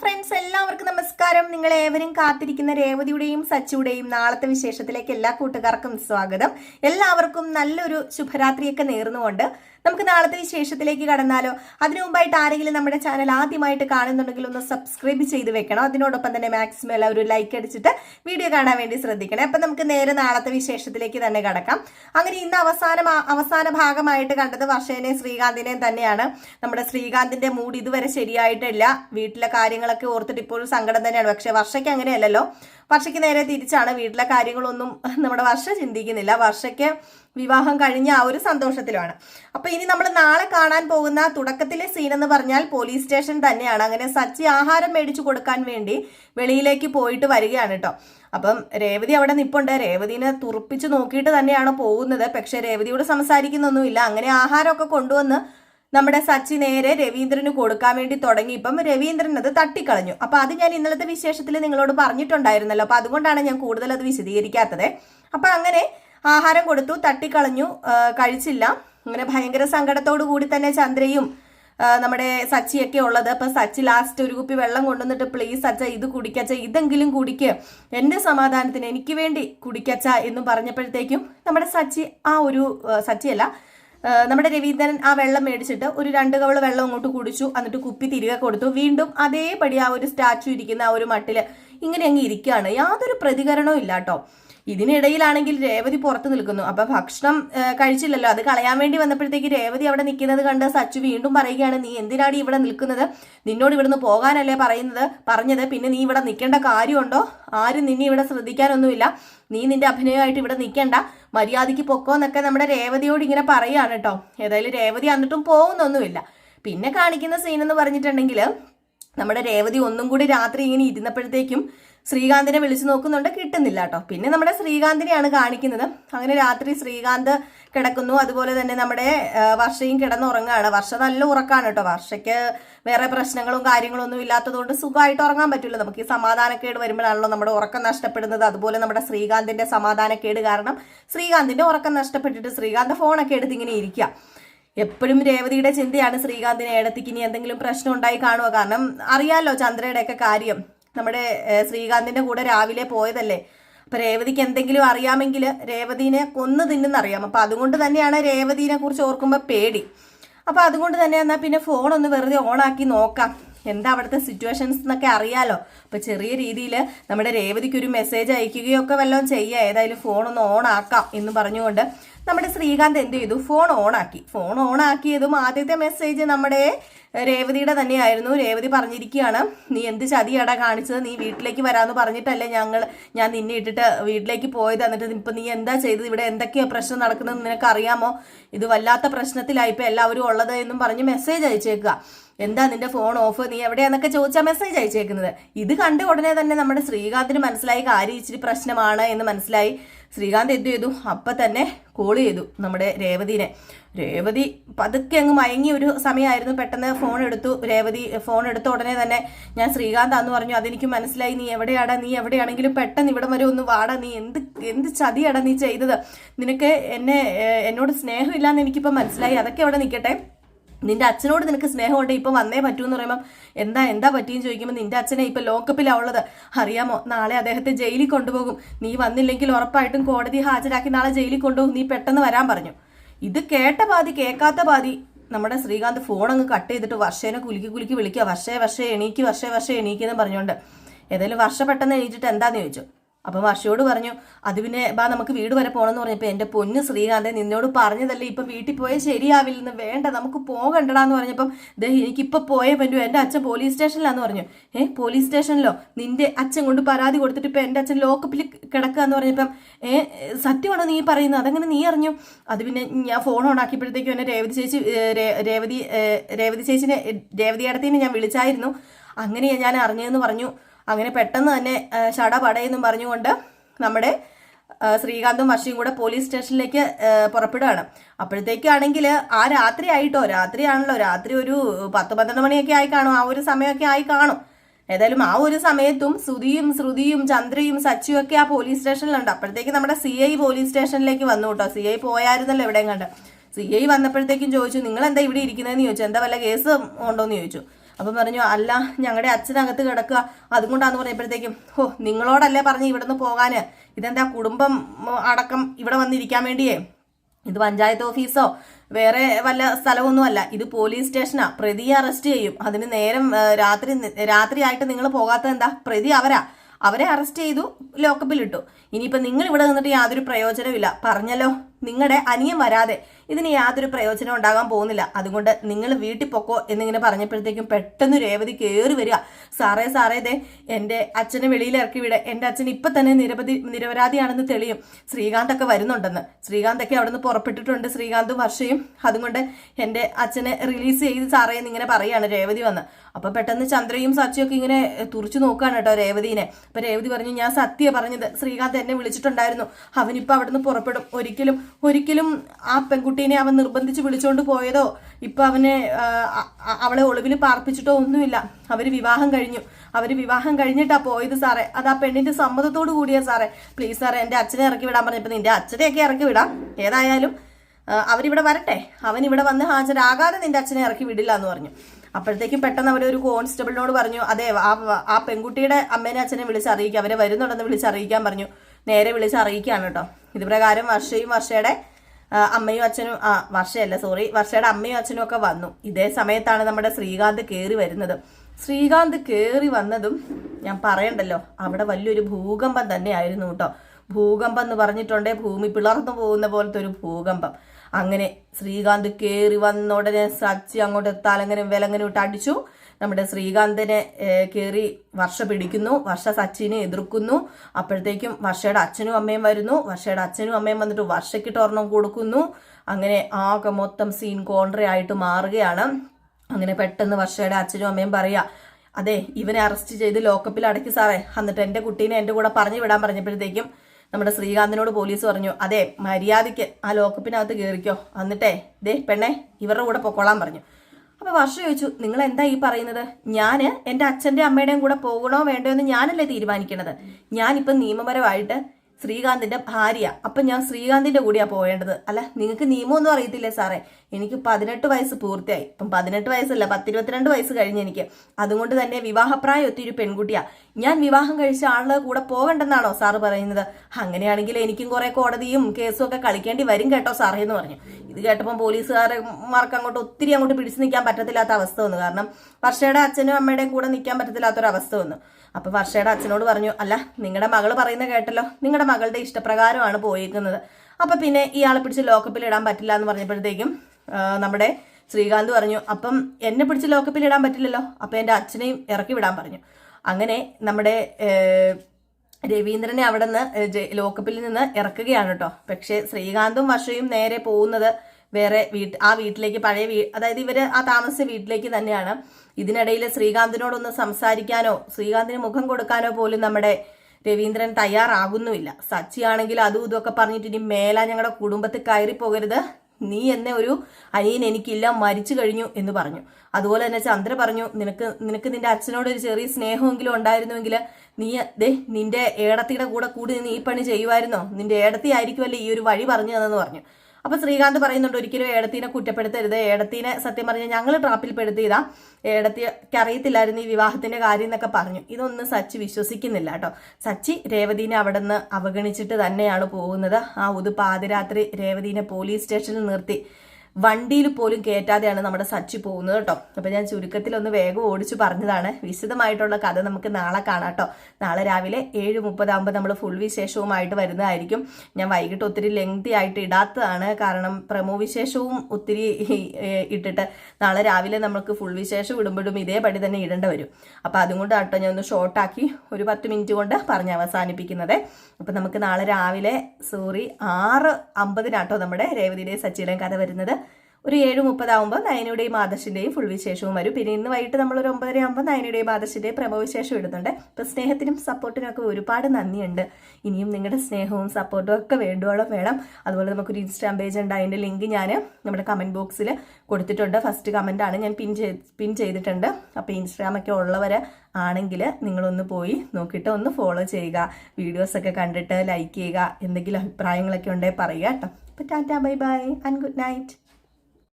Friends എല്ലാവർക്കും നമസ്കാരം. നിങ്ങൾ ഏവരും കാത്തിരിക്കുന്ന രേവതിയുടെയും സച്ചിയുടെയും നാളത്തെ വിശേഷത്തിലേക്ക് എല്ലാ കൂട്ടുകാർക്കും സ്വാഗതം. എല്ലാവർക്കും നല്ലൊരു ശുഭരാത്രിയൊക്കെ നേർന്നുകൊണ്ട് നമുക്ക് നാളത്തെ വിശേഷത്തിലേക്ക് കടന്നാലോ? അതിനു മുമ്പായിട്ട് ആരെങ്കിലും നമ്മുടെ ചാനൽ ആദ്യമായിട്ട് കാണുന്നുണ്ടെങ്കിൽ ഒന്ന് സബ്സ്ക്രൈബ് ചെയ്ത് വെക്കണം. അതിനോടൊപ്പം തന്നെ മാക്സിമം എല്ലാം ഒരു ലൈക്ക് അടിച്ചിട്ട് വീഡിയോ കാണാൻ വേണ്ടി ശ്രദ്ധിക്കണം. അപ്പം നമുക്ക് നേരെ നാളത്തെ വിശേഷത്തിലേക്ക് തന്നെ കടക്കാം. അങ്ങനെ ഇന്ന് അവസാന അവസാന ഭാഗമായിട്ട് കണ്ടത് വർഷേനെയും ശ്രീകാന്തിനെയും തന്നെയാണ്. നമ്മുടെ ശ്രീകാന്തിന്റെ മൂഡ് ഇതുവരെ ശരിയായിട്ടില്ല. വീട്ടിലെ കാര്യങ്ങളൊക്കെ ഓർത്തിട്ട് ഇപ്പോഴും സങ്കടം തന്നെയാണ്. പക്ഷേ വർഷയ്ക്ക് അങ്ങനെയല്ലല്ലോ. വർഷയ്ക്ക് നേരെ തിരിച്ചാണ്. വീട്ടിലെ കാര്യങ്ങളൊന്നും നമ്മുടെ വർഷ ചിന്തിക്കുന്നില്ല. വർഷയ്ക്ക് വിവാഹം കഴിഞ്ഞ ആ ഒരു സന്തോഷത്തിലാണ്. അപ്പൊ ഇനി നമ്മൾ നാളെ കാണാൻ പോകുന്ന തുടക്കത്തിലെ സീൻ എന്ന് പറഞ്ഞാൽ പോലീസ് സ്റ്റേഷൻ തന്നെയാണ്. അങ്ങനെ സച്ചി ആഹാരം മേടിച്ചു കൊടുക്കാൻ വേണ്ടി വെളിയിലേക്ക് പോയിട്ട് വരികയാണ് കേട്ടോ അപ്പം രേവതി അവിടെ നിപ്പുണ്ട്. രേവതിനെ തുറപ്പിച്ച് നോക്കിയിട്ട് തന്നെയാണ് പോകുന്നത്. പക്ഷെ രേവതിയോട് സംസാരിക്കുന്നൊന്നുമില്ല. അങ്ങനെ ആഹാരമൊക്കെ കൊണ്ടുവന്ന് നമ്മുടെ സച്ചി നേരെ രവീന്ദ്രന് കൊടുക്കാൻ വേണ്ടി തുടങ്ങി. ഇപ്പം രവീന്ദ്രൻ അത് തട്ടിക്കളഞ്ഞു. അപ്പൊ അത് ഞാൻ ഇന്നലത്തെ വിശേഷത്തിൽ നിങ്ങളോട് പറഞ്ഞിട്ടുണ്ടായിരുന്നല്ലോ. അപ്പൊ അതുകൊണ്ടാണ് ഞാൻ കൂടുതൽ അത് വിശദീകരിക്കാത്തത്. അപ്പൊ അങ്ങനെ ആഹാരം കൊടുത്തു തട്ടിക്കളഞ്ഞു കഴിച്ചില്ല. അങ്ങനെ ഭയങ്കര സങ്കടത്തോടു കൂടി തന്നെ ചന്ദ്രയും നമ്മുടെ സച്ചിയൊക്കെ ഉള്ളത്. അപ്പൊ സച്ചി ലാസ്റ്റ് ഒരു കുപ്പി വെള്ളം കൊണ്ടുവന്നിട്ട് പ്ലീസ് അച്ഛ ഇത് കുടിക്കച്ച ഇതെങ്കിലും കുടിക്ക്. എന്റെ സമാധാനത്തിന് എനിക്ക് വേണ്ടി കുടിക്കച്ച എന്നും പറഞ്ഞപ്പോഴത്തേക്കും നമ്മുടെ സച്ചി ആ ഒരു സച്ചിയല്ല നമ്മുടെ രവീന്ദ്രൻ ആ വെള്ളം മേടിച്ചിട്ട് ഒരു രണ്ട് കവൾ വെള്ളം അങ്ങോട്ട് കുടിച്ചു. എന്നിട്ട് കുപ്പി തിരികെ കൊടുത്തു. വീണ്ടും അതേപടി ആ ഒരു സ്റ്റാച്ചു ഇരിക്കുന്ന ആ ഒരു മട്ടിൽ ഇങ്ങനെ അങ്ങ് ഇരിക്കുകയാണ്. യാതൊരു പ്രതികരണവും ഇല്ല കേട്ടോ ഇതിനിടയിലാണെങ്കിൽ രേവതി പുറത്ത് നിൽക്കുന്നു. അപ്പൊ ഭക്ഷണം കഴിച്ചില്ലല്ലോ. അത് കളയാൻ വേണ്ടി വന്നപ്പോഴത്തേക്ക് രേവതി അവിടെ നിൽക്കുന്നത് കണ്ട് സച്ചു വീണ്ടും പറയുകയാണ് നീ എന്തിനാണ് ഇവിടെ നിൽക്കുന്നത്? നിന്നോട് ഇവിടുന്ന് പോകാനല്ലേ പറയുന്നത്? പറഞ്ഞത് പിന്നെ നീ ഇവിടെ നിൽക്കേണ്ട കാര്യമുണ്ടോ? ആരും നിന്നെ ഇവിടെ ശ്രദ്ധിക്കാനൊന്നുമില്ല. നീ നിന്റെ അഭിനയമായിട്ട് ഇവിടെ നിൽക്കേണ്ട. മര്യാദയ്ക്ക് പൊക്കോ എന്നൊക്കെ നമ്മുടെ രേവതിയോട് ഇങ്ങനെ പറയുകയാണ് കേട്ടോ. ഏതായാലും രേവതി എന്നിട്ടും പോകുന്നൊന്നുമില്ല. പിന്നെ കാണിക്കുന്ന സീൻ എന്ന് പറഞ്ഞിട്ടുണ്ടെങ്കിൽ നമ്മുടെ രേവതി ഒന്നും കൂടി രാത്രി ഇങ്ങനെ ഇരുന്നപ്പോഴത്തേക്കും ശ്രീകാന്തിനെ വിളിച്ചു നോക്കുന്നുണ്ട് കിട്ടുന്നില്ല കേട്ടോ പിന്നെ നമ്മുടെ ശ്രീകാന്തിനെയാണ് കാണിക്കുന്നത്. അങ്ങനെ രാത്രി ശ്രീകാന്ത് കിടക്കുന്നു. അതുപോലെ തന്നെ നമ്മുടെ വർഷയും കിടന്നുറങ്ങുകയാണ്. വർഷ നല്ല ഉറക്കാണ് കേട്ടോ വർഷയ്ക്ക് വേറെ പ്രശ്നങ്ങളും കാര്യങ്ങളും ഒന്നും ഇല്ലാത്തതുകൊണ്ട് സുഖമായിട്ട് ഉറങ്ങാൻ പറ്റില്ല. നമുക്ക് ഈ സമാധാനക്കേട് വരുമ്പോഴാണല്ലോ നമ്മുടെ ഉറക്കം നഷ്ടപ്പെടുന്നത്. അതുപോലെ നമ്മുടെ ശ്രീകാന്തിന്റെ സമാധാനക്കേട് കാരണം ശ്രീകാന്തിന്റെ ഉറക്കം നഷ്ടപ്പെട്ടിട്ട് ശ്രീകാന്ത് ഫോണൊക്കെ എടുത്ത് ഇങ്ങനെ ഇരിക്കുക എപ്പോഴും രേവതിയുടെ ചിന്തയാണ് ശ്രീകാന്തിനെ ഇടത്തേക്ക് ഇനി എന്തെങ്കിലും പ്രശ്നം ഉണ്ടായി കാണുക. കാരണം അറിയാലോ ചന്ദ്രയുടെ ഒക്കെ കാര്യം. നമ്മുടെ ശ്രീകാന്തിന്റെ കൂടെ രാവിലെ പോയതല്ലേ? അപ്പം രേവതിക്ക് എന്തെങ്കിലും അറിയാമെങ്കിൽ രേവതിനെ കൊന്നു തിന്നെന്നറിയാം. അപ്പം അതുകൊണ്ട് തന്നെയാണ് രേവതിനെ കുറിച്ച് ഓർക്കുമ്പോൾ പേടി. അപ്പോൾ അതുകൊണ്ട് തന്നെ എന്നാൽ പിന്നെ ഫോൺ ഒന്ന് വെറുതെ ഓണാക്കി നോക്കാം. എന്താ അവിടുത്തെ സിറ്റുവേഷൻസ് എന്നൊക്കെ അറിയാലോ. അപ്പോൾ ചെറിയ രീതിയിൽ നമ്മുടെ രേവതിക്ക് ഒരു മെസ്സേജ് അയക്കുകയൊക്കെ വല്ലതും ചെയ്യുക ഏതായാലും ഫോൺ ഒന്ന് ഓൺ ആക്കാം എന്ന് പറഞ്ഞുകൊണ്ട് നമ്മുടെ ശ്രീകാന്ത് എന്ത് ചെയ്തു? ഫോൺ ഓൺ ആക്കി. ഫോൺ ഓൺ ആക്കിയതും ആദ്യത്തെ മെസ്സേജ് നമ്മുടെ രേവതിയുടെ തന്നെയായിരുന്നു. രേവതി പറഞ്ഞിരിക്കുകയാണ് നീ എന്ത് ചതിയടാ കാണിച്ചത്? നീ വീട്ടിലേക്ക് വരാമെന്ന് പറഞ്ഞിട്ടല്ലേ ഞങ്ങൾ ഞാൻ നിന്നെ ഇട്ടിട്ട് വീട്ടിലേക്ക് പോയത്? എന്നിട്ട് ഇപ്പം നീ എന്താ ചെയ്തത്? ഇവിടെ എന്തൊക്കെയാണ് പ്രശ്നം നടക്കുന്നത്? നിനക്ക് അറിയാമോ ഇത് വല്ലാത്ത പ്രശ്നത്തിലായി ഇപ്പം എല്ലാവരും ഉള്ളത് എന്നും പറഞ്ഞ് മെസ്സേജ് അയച്ചേക്കുക. എന്താ നിന്റെ ഫോൺ ഓഫ് നീ എവിടെയാന്നൊക്കെ ചോദിച്ചാൽ മെസ്സേജ് അയച്ചേക്കുന്നത്. ഇത് കണ്ട ഉടനെ തന്നെ നമ്മുടെ ശ്രീകാന്തിന് മനസ്സിലായി കാര്യം ഇച്ചിരി പ്രശ്നമാണ് എന്ന് മനസ്സിലായി. ശ്രീകാന്ത് എന്ത് ചെയ്തു? അപ്പം തന്നെ കോൾ ചെയ്തു നമ്മുടെ രേവതിനെ. രേവതി പതുക്കെ അങ്ങ് മയങ്ങിയ ഒരു സമയമായിരുന്നു. പെട്ടെന്ന് ഫോൺ എടുത്തു. രേവതി ഫോൺ എടുത്ത ഉടനെ തന്നെ ഞാൻ ശ്രീകാന്ത് ആന്ന് പറഞ്ഞു അതെനിക്ക് മനസ്സിലായി. നീ എവിടെയാടാ? നീ എവിടെയാണെങ്കിലും പെട്ടെന്ന് ഇവിടെ വരെ ഒന്ന് വാടാ. നീ എന്ത് എന്ത് ചതിയാടാ നീ ചെയ്തത്? നിനക്ക് എന്നെ എന്നോട് സ്നേഹമില്ലാന്ന് എനിക്കിപ്പോൾ മനസ്സിലായി. അതൊക്കെ അവിടെ നിൽക്കട്ടെ. നിന്റെ അച്ഛനോട് നിനക്ക് സ്നേഹമുണ്ട് ഇപ്പൊ വന്നേ പറ്റൂ എന്ന് പറയുമ്പോൾ എന്താ എന്താ പറ്റിയെന്ന് ചോദിക്കുമ്പോൾ നിന്റെ അച്ഛനെ ഇപ്പൊ ലോക്കപ്പിലാവുള്ളത്. അറിയാമോ? നാളെ അദ്ദേഹത്തെ ജയിലിൽ കൊണ്ടുപോകും. നീ വന്നില്ലെങ്കിൽ ഉറപ്പായിട്ടും കോടതി ഹാജരാക്കി നാളെ ജയിലിൽ കൊണ്ടുപോകും. നീ പെട്ടെന്ന് വരാൻ പറഞ്ഞു. ഇത് കേട്ട പാതി കേൾക്കാത്ത പാതി നമ്മുടെ ശ്രീകാന്ത് ഫോൺ അങ്ങ് കട്ട് ചെയ്തിട്ട് വർഷേനെ കുലുക്കി കുലുക്കി വിളിക്കുക. വർഷേ വർഷേ എണീക്ക് വർഷേ വർഷേ എണീക്കുന്നു പറഞ്ഞുകൊണ്ട്. ഏതായാലും വർഷ പെട്ടെന്ന് എണീറ്റിട്ട് എന്താന്ന് ചോദിച്ചു? അപ്പം വർഷയോട് പറഞ്ഞു അത് പിന്നെ ബാ നമുക്ക് വീട് വരെ പോകണമെന്ന് പറഞ്ഞപ്പോൾ എന്റെ പൊന്ന് ശ്രീകാന്തെ നിന്നോട് പറഞ്ഞതല്ലേ ഇപ്പം വീട്ടിൽ പോയാൽ ശരിയാവില്ലെന്ന് വേണ്ട നമുക്ക് പോകണ്ടടാന്ന് പറഞ്ഞപ്പം ദേ എനിക്കിപ്പോൾ പോയേ പറ്റൂ എന്റെ അച്ഛൻ പോലീസ് സ്റ്റേഷനിലാന്ന് പറഞ്ഞു. ഏ പോലീസ് സ്റ്റേഷനിലോ? നിന്റെ അച്ഛൻ കൊണ്ട് പരാതി കൊടുത്തിട്ട് ഇപ്പം എന്റെ അച്ഛൻ ലോക്കപ്പിൽ കിടക്കുക എന്ന് പറഞ്ഞപ്പം ഏ സത്യമാണോ നീ പറയുന്നത്? അതങ്ങനെ നീ അറിഞ്ഞു? അത് പിന്നെ ഞാൻ ഫോൺ ഓൺ ആക്കിയപ്പോഴത്തേക്കും എന്നെ രേവതി ചേച്ചി രേവതി രേവതി ചേച്ചിനെ രേവതി ഞാൻ വിളിച്ചായിരുന്നു. അങ്ങനെയാണ് ഞാൻ അറിഞ്ഞതെന്ന് പറഞ്ഞു. അങ്ങനെ പെട്ടെന്ന് തന്നെ ഷട പടയെന്നും പറഞ്ഞുകൊണ്ട് നമ്മുടെ ശ്രീകാന്തും വർഷയും കൂടെ പോലീസ് സ്റ്റേഷനിലേക്ക് പുറപ്പെടുകയാണ്. അപ്പോഴത്തേക്കാണെങ്കിൽ ആ രാത്രി ആയിട്ടോ രാത്രിയാണല്ലോ രാത്രി ഒരു പത്ത് പന്ത്രണ്ട് മണിയൊക്കെ ആയി കാണും ആ ഒരു സമയമൊക്കെ ആയി കാണും. ഏതായാലും ആ ഒരു സമയത്തും ശ്രുതിയും ശ്രുതിയും ചന്ദ്രയും സച്ചിയും ഒക്കെ ആ പോലീസ് സ്റ്റേഷനിലുണ്ട്. അപ്പോഴത്തേക്ക് നമ്മുടെ സി ഐ പോലീസ് സ്റ്റേഷനിലേക്ക് വന്നു കേട്ടോ. സി ഐ പോയായിരുന്നല്ലോ എവിടെയും കണ്ട്. സി ഐ വന്നപ്പോഴത്തേക്കും ചോദിച്ചു നിങ്ങൾ എന്താ ഇവിടെ ഇരിക്കുന്നതെന്ന് ചോദിച്ചു. എന്താ വല്ല കേസ് ഉണ്ടോന്ന് ചോദിച്ചു. അപ്പം പറഞ്ഞു അല്ല ഞങ്ങളുടെ അച്ഛനകത്ത് കിടക്കുക. അതുകൊണ്ടാന്ന് പറയുമ്പോഴത്തേക്കും ഓ നിങ്ങളോടല്ലേ പറഞ്ഞ് ഇവിടുന്ന് പോകാന്? ഇതെന്താ കുടുംബം അടക്കം ഇവിടെ വന്നിരിക്കാൻ വേണ്ടിയേ? ഇത് പഞ്ചായത്ത് ഓഫീസോ? വേറെ വല്ല സ്ഥലമൊന്നുമല്ല. ഇത് പോലീസ് സ്റ്റേഷനാ. പ്രതിയെ അറസ്റ്റ് ചെയ്യും. അതിന് നേരം രാത്രി രാത്രി ആയിട്ട് നിങ്ങൾ പോകാത്തത് എന്താ? പ്രതി അവരാ. അവരെ അറസ്റ്റ് ചെയ്തു ലോക്കപ്പിലിട്ടു ഇനിയിപ്പോൾ നിങ്ങൾ ഇവിടെ നിന്നിട്ട് യാതൊരു പ്രയോജനമില്ല പറഞ്ഞല്ലോ. നിങ്ങളുടെ അനിയൻ വരാതെ ഇതിന് യാതൊരു പ്രയോജനം ഉണ്ടാകാൻ പോകുന്നില്ല. അതുകൊണ്ട് നിങ്ങൾ വീട്ടിൽ പൊക്കോ എന്നിങ്ങനെ പറഞ്ഞപ്പോഴത്തേക്കും പെട്ടെന്ന് രേവതി കയറി വരിക. സാറേ സാറേ ദേ എന്റെ അച്ഛനെ വെളിയിൽ ഇറക്കി വിട. എന്റെ അച്ഛൻ ഇപ്പം തന്നെ നിരവധി നിരപരാധിയാണെന്ന് തെളിയും. ശ്രീകാന്തൊക്കെ വരുന്നുണ്ടെന്ന്. ശ്രീകാന്തൊക്കെ അവിടെ നിന്ന് പുറപ്പെട്ടിട്ടുണ്ട്. ശ്രീകാന്തും വർഷയും അതുകൊണ്ട് എന്റെ അച്ഛനെ റിലീസ് ചെയ്ത് സാറേ എന്നിങ്ങനെ പറയാണ് രേവതി വന്ന്. അപ്പൊ പെട്ടെന്ന് ചന്ദ്രയും സച്ചിയൊക്കെ ഇങ്ങനെ തുറച്ചു നോക്കുകയാണ് കേട്ടോ രേവതിനെ. അപ്പൊ രേവതി പറഞ്ഞു ഞാൻ സത്യ പറഞ്ഞത്. ശ്രീകാന്ത് എന്നെ വിളിച്ചിട്ടുണ്ടായിരുന്നു. അവനിപ്പോ നിന്ന് പുറപ്പെടും. ഒരിക്കലും ഒരിക്കലും ആ പെൺകുട്ടീനെ അവൻ നിർബന്ധിച്ച് വിളിച്ചോണ്ട് പോയതോ ഇപ്പൊ അവനെ അവളെ ഒളിവിൽ പാർപ്പിച്ചിട്ടോ ഒന്നുമില്ല. അവർ വിവാഹം കഴിഞ്ഞു. അവർ വിവാഹം കഴിഞ്ഞിട്ടാ പോയത് സാറേ. അത് ആ പെണ്ണിന്റെ സമ്മതത്തോടു കൂടിയാ സാറേ. പ്ലീസ് സാറേ എന്റെ അച്ഛനെ ഇറക്കി വിടാൻ പറഞ്ഞു. ഇപ്പൊ നിന്റെ അച്ഛനെയൊക്കെ ഇറക്കി വിടാം. ഏതായാലും അവരിവിടെ വരട്ടെ. അവൻ ഇവിടെ വന്ന് ഹാജരാകാതെ നിന്റെ അച്ഛനെ ഇറക്കി വിടില്ല എന്ന് പറഞ്ഞു. അപ്പോഴത്തേക്കും പെട്ടെന്ന് അവർ ഒരു കോൺസ്റ്റബിളിനോട് പറഞ്ഞു അതെ ആ ആ പെൺകുട്ടിയുടെ അമ്മേനെ അച്ഛനെ വിളിച്ചറിയിക്കാം. അവരെ വരുന്നുണ്ടെന്ന് വിളിച്ചറിയിക്കാൻ പറഞ്ഞു. നേരെ വിളിച്ച് അറിയിക്കുകയാണ് കേട്ടോ. ഇത് പ്രകാരം വർഷയും വർഷയുടെ അമ്മയും അച്ഛനും ആ വർഷയല്ല സോറി വർഷയുടെ അമ്മയും അച്ഛനും ഒക്കെ വന്നു. ഇതേ സമയത്താണ് നമ്മുടെ ശ്രീകാന്ത് കയറി വരുന്നത്. ശ്രീകാന്ത് കയറി വന്നതും ഞാൻ പറയണ്ടല്ലോ അവിടെ വലിയൊരു ഭൂകമ്പം തന്നെയായിരുന്നു കേട്ടോ. ഭൂകമ്പം എന്ന് പറഞ്ഞിട്ടുണ്ടേ ഭൂമി പിളർന്നു പോകുന്ന പോലത്തെ ഒരു ഭൂകമ്പം. അങ്ങനെ ശ്രീകാന്ത് കയറി വന്ന ഉടനെ സച്ചി അങ്ങോട്ട് തലങ്ങനെ വിലങ്ങനെ ഇട്ട് അടിച്ചു. നമ്മുടെ ശ്രീകാന്തിനെ കയറി വർഷ പിടിക്കുന്നു വർഷ സച്ചിനെ എതിർക്കുന്നു. അപ്പോഴത്തേക്കും വർഷയുടെ അച്ഛനും അമ്മയും വരുന്നു. വർഷയുടെ അച്ഛനും അമ്മയും വന്നിട്ട് വർഷയ്ക്ക് ടോർണം കൊടുക്കുന്നു. അങ്ങനെ ആകെ മൊത്തം സീൻ കോൺട്രി ആയിട്ട് മാറുകയാണ്. അങ്ങനെ പെട്ടെന്ന് വർഷയുടെ അച്ഛനും അമ്മയും പറയാ അതെ ഇവനെ അറസ്റ്റ് ചെയ്ത് ലോക്കപ്പിൽ അടക്കി സാറേ. എന്നിട്ട് എന്റെ കുട്ടീനെ എന്റെ കൂടെ പറഞ്ഞു വിടാൻ പറഞ്ഞപ്പോഴത്തേക്കും നമ്മുടെ ശ്രീകാന്തിനോട് പോലീസ് പറഞ്ഞു അതെ മര്യാദയ്ക്ക് ആ ലോക്കപ്പിനകത്ത് കയറിക്കോ എന്നിട്ടേ ദേ പെണ്ണെ ഇവരുടെ കൂടെ പൊക്കോളാൻ പറഞ്ഞു. അപ്പൊ വർഷ ചോദിച്ചു നിങ്ങൾ എന്താ ഈ പറയുന്നത്? ഞാൻ എന്റെ അച്ഛന്റെ അമ്മയുടെയും കൂടെ പോകണോ വേണ്ടോ എന്ന് ഞാനല്ലേ തീരുമാനിക്കണത്? ഞാനിപ്പം നിയമപരമായിട്ട് ശ്രീകാന്തിന്റെ ഭാര്യ. അപ്പൊ ഞാൻ ശ്രീകാന്തിന്റെ കൂടെയാ പോയേണ്ടത് അല്ല നിങ്ങൾക്ക് നിയമമൊന്നും അറിയത്തില്ലേ സാറേ? എനിക്ക് പതിനെട്ട് വയസ്സ് പൂർത്തിയായി. ഇപ്പം പതിനെട്ട് വയസ്സല്ല പത്തിരുപത്തിരണ്ട് വയസ്സ് കഴിഞ്ഞ് എനിക്ക്. അതുകൊണ്ട് തന്നെ വിവാഹപ്രായം ഒത്തിരി പെൺകുട്ടിയാ. ഞാൻ വിവാഹം കഴിച്ച ആളുടെ കൂടെ പോകണ്ടെന്നാണോ സാറ് പറയുന്നത്? അങ്ങനെയാണെങ്കിൽ എനിക്കും കുറെ കോടതിയും കേസും ഒക്കെ കളിക്കേണ്ടി വരും കേട്ടോ സാറേ എന്ന് പറഞ്ഞു. ഇത് കേട്ടപ്പോൾ പോലീസുകാരന്മാർക്ക് അങ്ങോട്ട് ഒത്തിരി അങ്ങോട്ട് പിടിച്ചു നിൽക്കാൻ പറ്റത്തില്ലാത്ത അവസ്ഥ വന്നു. കാരണം വർഷയുടെ അച്ഛനും അമ്മയുടെയും കൂടെ നിൽക്കാൻ പറ്റത്തില്ലാത്തൊരവസ്ഥ വന്നു. അപ്പൊ വർഷയുടെ അച്ഛനോട് പറഞ്ഞു അല്ല നിങ്ങളുടെ മകൾ പറയുന്ന കേട്ടല്ലോ. നിങ്ങളുടെ മകളുടെ ഇഷ്ടപ്രകാരമാണ് പോയിരിക്കുന്നത് അപ്പൊ പിന്നെ ഇയാളെ പിടിച്ച് ലോക്കപ്പിൽ ഇടാൻ പറ്റില്ല എന്ന് പറഞ്ഞപ്പോഴത്തേക്കും നമ്മുടെ ശ്രീകാന്ത് പറഞ്ഞു അപ്പം എന്നെ പിടിച്ച് ലോക്കപ്പിൽ ഇടാൻ പറ്റില്ലല്ലോ. അപ്പൊ എന്റെ അച്ഛനെയും ഇറക്കി വിടാൻ പറഞ്ഞു. അങ്ങനെ നമ്മുടെ രവീന്ദ്രനെ അവിടെ നിന്ന് ലോക്കപ്പിൽ നിന്ന് ഇറക്കുകയാണ് കേട്ടോ പക്ഷേ ശ്രീകാന്തും വർഷയും നേരെ പോകുന്നത് വേറെ വീട്ട് ആ വീട്ടിലേക്ക് പഴയ വീ അതായത് ഇവർ ആ താമസ വീട്ടിലേക്ക് തന്നെയാണ്. ഇതിനിടയിൽ ശ്രീകാന്തിനോടൊന്ന് സംസാരിക്കാനോ ശ്രീകാന്തിന് മുഖം കൊടുക്കാനോ പോലും നമ്മുടെ രവീന്ദ്രൻ തയ്യാറാകുന്നുമില്ല. സച്ചിയാണെങ്കിൽ അതും ഇതൊക്കെ പറഞ്ഞിട്ട് ഇനി മേല ഞങ്ങളുടെ കുടുംബത്തിൽ കയറി പോകരുത്. നീ എന്നെ ഒരു അനിയൻ എനിക്കില്ല മരിച്ചു കഴിഞ്ഞു എന്ന് പറഞ്ഞു. അതുപോലെ തന്നെ ചന്ദ്ര പറഞ്ഞു നിനക്ക് നിനക്ക് നിന്റെ അച്ഛനോട് ഒരു ചെറിയ സ്നേഹമെങ്കിലും ഉണ്ടായിരുന്നുവെങ്കിൽ നീ ദേ നിന്റെ ഏടത്തിയുടെ കൂടെ കൂടി നീ ഈ പണി ചെയ്യുമായിരുന്നോ നിന്റെ ഏടത്തി ആയിരിക്കുമല്ലേ ഈ ഒരു വഴി പറഞ്ഞു തന്നെന്ന് പറഞ്ഞു. അപ്പൊ ശ്രീകാന്ത് പറയുന്നുണ്ട് ഒരിക്കലും ഏടത്തിനെ കുറ്റപ്പെടുത്തരുത്. ഏടത്തിനെ സത്യം പറഞ്ഞാൽ ഞങ്ങൾ ട്രാപ്പിൽ പെടുത്തിയതാ ഏടത്തിക്ക് അറിയത്തില്ലായിരുന്നു ഈ വിവാഹത്തിന്റെ കാര്യം എന്നൊക്കെ പറഞ്ഞു. ഇതൊന്നും സച്ചി വിശ്വസിക്കുന്നില്ല കേട്ടോ. സച്ചി രേവതീനെ അവിടെ നിന്ന് അവഗണിച്ചിട്ട് തന്നെയാണ് പോകുന്നത്. ആ ഉതു പാതിരാത്രി രേവതീനെ പോലീസ് സ്റ്റേഷനിൽ നിർത്തി. വണ്ടിയിൽ പോലും കയറ്റാതെയാണ് നമ്മുടെ സച്ചി പോകുന്നത് കേട്ടോ. അപ്പൊ ഞാൻ ചുരുക്കത്തിൽ ഒന്ന് വേഗം ഓടിച്ചു പറഞ്ഞതാണ്. വിശദമായിട്ടുള്ള കഥ നമുക്ക് നാളെ കാണാം കേട്ടോ. നാളെ രാവിലെ ഏഴ് മുപ്പതാകുമ്പോൾ നമ്മൾ ഫുൾ വിശേഷവുമായിട്ട് വരുന്നതായിരിക്കും. ഞാൻ വൈകിട്ട് ഒത്തിരി ലെങ്തി ആയിട്ട് ഇടാത്തതാണ് കാരണം പ്രമോ വിശേഷവും ഒത്തിരി ഇട്ടിട്ട് നാളെ രാവിലെ നമുക്ക് ഫുൾ വിശേഷം ഇടുമ്പോഴും ഇതേപടി തന്നെ ഇടേണ്ട വരും. അപ്പൊ അതുകൊണ്ട് കേട്ടോ ഞാൻ ഒന്ന് ഷോർട്ടാക്കി ഒരു പത്ത് മിനിറ്റ് കൊണ്ട് പറഞ്ഞ് അവസാനിപ്പിക്കുന്നത്. അപ്പൊ നമുക്ക് നാളെ രാവിലെ സോറി ആറ് അമ്പതിനാട്ടോ നമ്മുടെ രേവതിയുടെയും സച്ചിയുടെയും കഥ വരുന്നത്. ഒരു ഏഴ് മുപ്പതാകുമ്പോൾ നയനയുടെയും ആദർശിന്റെയും ഫുൾ വിശേഷവും വരും. പിന്നെ ഇന്ന് വൈകിട്ട് നമ്മൾ ഒരു ഒമ്പതര ആകുമ്പോൾ നയനയുടെയും ആദർശിന്റെയും പ്രഭവിശേഷം ഇടുന്നുണ്ട്. അപ്പോൾ സ്നേഹത്തിനും സപ്പോർട്ടിനും ഒക്കെ ഒരുപാട് നന്ദിയുണ്ട്. ഇനിയും നിങ്ങളുടെ സ്നേഹവും സപ്പോർട്ടും ഒക്കെ വേണ്ടുവോളം വേണം. അതുപോലെ നമുക്കൊരു ഇൻസ്റ്റാം പേജ് ഉണ്ട്. അതിന്റെ ലിങ്ക് ഞാൻ നമ്മുടെ കമന്റ് ബോക്സിൽ കൊടുത്തിട്ടുണ്ട്. ഫസ്റ്റ് കമന്റാണ് ഞാൻ പിൻ പിൻ ചെയ്തിട്ടുണ്ട്. അപ്പോൾ ഇൻസ്റ്റാഗ്രാം ഒക്കെ ഉള്ളവർ ആണെങ്കിൽ നിങ്ങളൊന്ന് പോയി നോക്കിയിട്ട് ഒന്ന് ഫോളോ ചെയ്യുക. വീഡിയോസൊക്കെ കണ്ടിട്ട് ലൈക്ക് ചെയ്യുക. എന്തെങ്കിലും അഭിപ്രായങ്ങളൊക്കെ ഉണ്ടെങ്കിൽ പറയുക കേട്ടോ. അപ്പോൾ tata bye bye and good night